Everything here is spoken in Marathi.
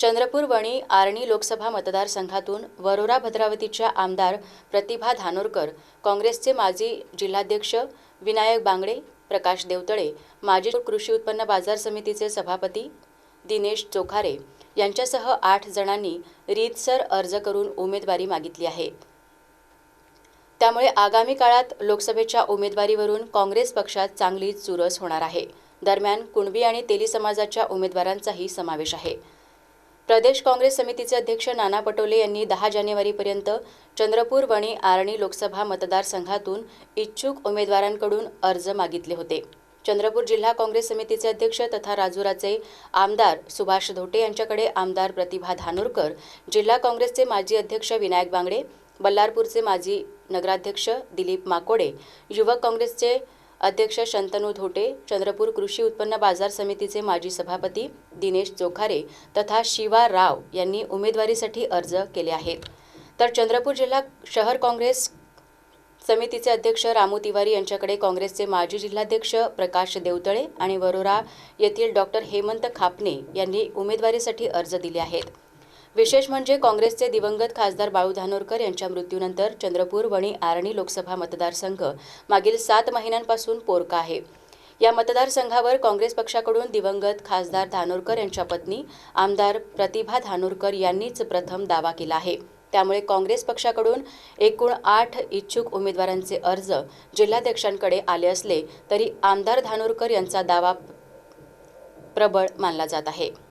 चंद्रपूर वणी आर्णी लोकसभा मतदारसंघातून वरोरा भद्रावतीच्या आमदार प्रतिभा धानोरकर काँग्रेसचे माजी जिल्हाध्यक्ष विनायक बांगडे प्रकाश देवतळे माजी कृषी उत्पन्न बाजार समितीचे सभापती दिनेश चोखारे यांच्यासह आठ जणांनी रीतसर अर्ज करून उमेदवारी मागितली आहे. त्यामुळे आगामी काळात लोकसभेच्या उमेदवारीवरून काँग्रेस पक्षात चांगलीच चुरस होणार आहे. दरम्यान कुणबी आणि तेली समाजाच्या उमेदवारांचाही समावेश आहे. प्रदेश काँग्रेस समितीचे अध्यक्ष नाना पटोले यांनी दहा जानेवारीपर्यंत चंद्रपूर वणी आर्णी लोकसभा मतदारसंघातून इच्छुक उमेदवारांकडून अर्ज मागितले होते. चंद्रपूर जिल्हा काँग्रेस समितीचे अध्यक्ष तथा राजुराचे आमदार सुभाष धोटे यांच्याकडे आमदार प्रतिभा धानोरकर जिल्हा काँग्रेसचे माजी अध्यक्ष विनायक बांगडे बल्लारपूरचे माजी नगराध्यक्ष दिलीप माकोडे युवक काँग्रेसचे अध्यक्ष शंतनू धोटे चंद्रपूर कृषी उत्पन्न बाजार समितीचे माजी सभापती दिनेश चोखारे तथा शिवा राव यांनी उमेदवारीसाठी अर्ज केले आहेत. तर चंद्रपूर जिल्हा शहर काँग्रेस समितीचे अध्यक्ष रामू तिवारी यांच्याकडे काँग्रेसचे माजी जिल्हाध्यक्ष प्रकाश देवतळे आणि वरोरा येथील डॉक्टर हेमंत खापने यांनी उमेदवारीसाठी अर्ज दिले आहेत. विशेष म्हणजे काँग्रेसचे दिवंगत खासदार बाळू धानोरकर यांच्या मृत्यूनंतर चंद्रपूर वणी आरणी लोकसभा मतदारसंघ मागील सात महिन्यांपासून पोरका आहे. या मतदारसंघावर काँग्रेस पक्षाकडून दिवंगत खासदार धानोरकर यांच्या पत्नी आमदार प्रतिभा धानोरकर यांनीच प्रथम दावा केला आहे. त्यामुळे काँग्रेस पक्षाकडून एकूण आठ इच्छुक उमेदवारांचे अर्ज जिल्हाध्यक्षांकडे आले असले तरी आमदार धानोरकर यांचा दावा प्रबळ मानला जात आहे.